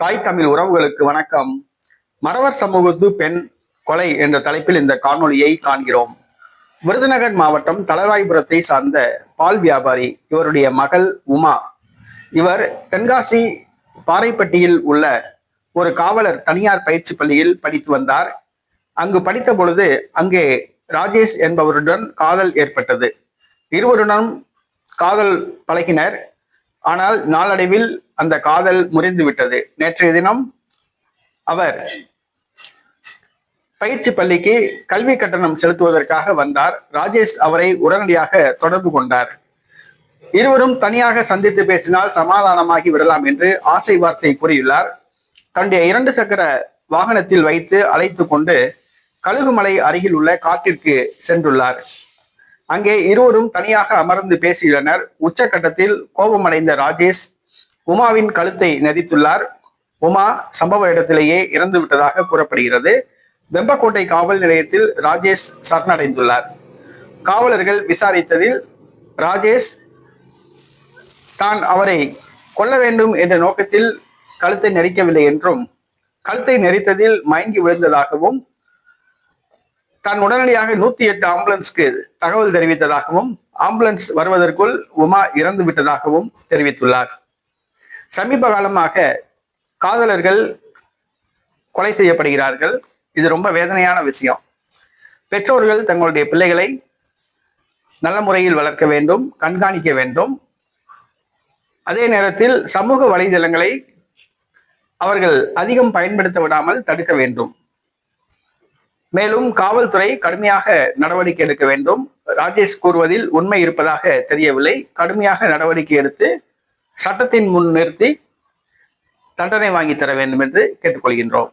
தாய் தமிழ் உறவுகளுக்கு வணக்கம். மறவர் சமூகத்து பெண் கொலை என்ற தலைப்பில் இந்த காணொலியை காண்கிறோம். விருதுநகர் மாவட்டம் தலராய்புரத்தை சார்ந்த பால் வியாபாரி இவருடைய மகள் உமா. இவர் தென்காசி பாறைப்பட்டியில் உள்ள ஒரு காவலர் தனியார் பயிற்சி பள்ளியில் படித்து வந்தார். அங்கு படித்த பொழுது அங்கே ராஜேஷ் என்பவருடன் காதல் ஏற்பட்டது. இருவருடனும் காதல் பழகினர். ஆனால் நாளடைவில் அந்த காதல் முறிந்து விட்டது. நேற்றைய தினம் அவர் பயிற்சி பள்ளிக்கு கல்வி கட்டணம் செலுத்துவதற்காக வந்தார். ராஜேஷ் அவரை உடனடியாக தொடர்பு கொண்டார். இருவரும் தனியாக சந்தித்து பேசினால் சமாதானமாகி விடலாம் என்று ஆசை வார்த்தை கூறியுள்ளார். தன்னுடைய இரண்டு சக்கர வாகனத்தில் வைத்து அழைத்து கொண்டு கழுகுமலை அருகில் உள்ள காட்டிற்கு சென்றுள்ளார். அங்கே இருவரும் தனியாக அமர்ந்து பேசியுள்ளனர். உச்சக்கட்டத்தில் கோபமடைந்த ராஜேஷ் உமாவின் கழுத்தை நெரித்துள்ளார். உமா சம்பவ இடத்திலேயே இறந்து விட்டதாக கூறப்படுகிறது. வெம்பக்கோட்டை காவல் நிலையத்தில் ராஜேஷ் சரணடைந்துள்ளார். காவலர்கள் விசாரித்ததில் ராஜேஷ் தான் அவரை கொல்ல வேண்டும் என்ற நோக்கத்தில் கழுத்தை நெரிக்கவில்லை என்றும் கழுத்தை நெரித்ததில் மயங்கி விழுந்ததாகவும் தான் உடனடியாக நூத்தி எட்டு ஆம்புலன்ஸ்க்கு தகவல் தெரிவித்ததாகவும் ஆம்புலன்ஸ் வருவதற்குள் உமா இறந்து விட்டதாகவும் தெரிவித்துள்ளார். சமீப காலமாக காதலர்கள் கொலை செய்யப்படுகிறார்கள். இது ரொம்ப வேதனையான விஷயம். பெற்றோர்கள் தங்களுடைய பிள்ளைகளை நல்ல முறையில் வளர்க்க வேண்டும் கண்காணிக்க வேண்டும். அதே நேரத்தில் சமூக வலைதளங்களை அவர்கள் அதிகம் பயன்படுத்த விடாமல் தடுக்க வேண்டும். மேலும் காவல்துறை கடுமையாக நடவடிக்கை எடுக்க வேண்டும். ராஜேஷ் கூறுவதில் உண்மை இருப்பதாக தெரியவில்லை. கடுமையாக நடவடிக்கை எடுத்து சட்டத்தின் முன் நிறுத்தி தண்டனை வாங்கி தர வேண்டும் என்று கேட்டுக்கொள்கின்றோம்.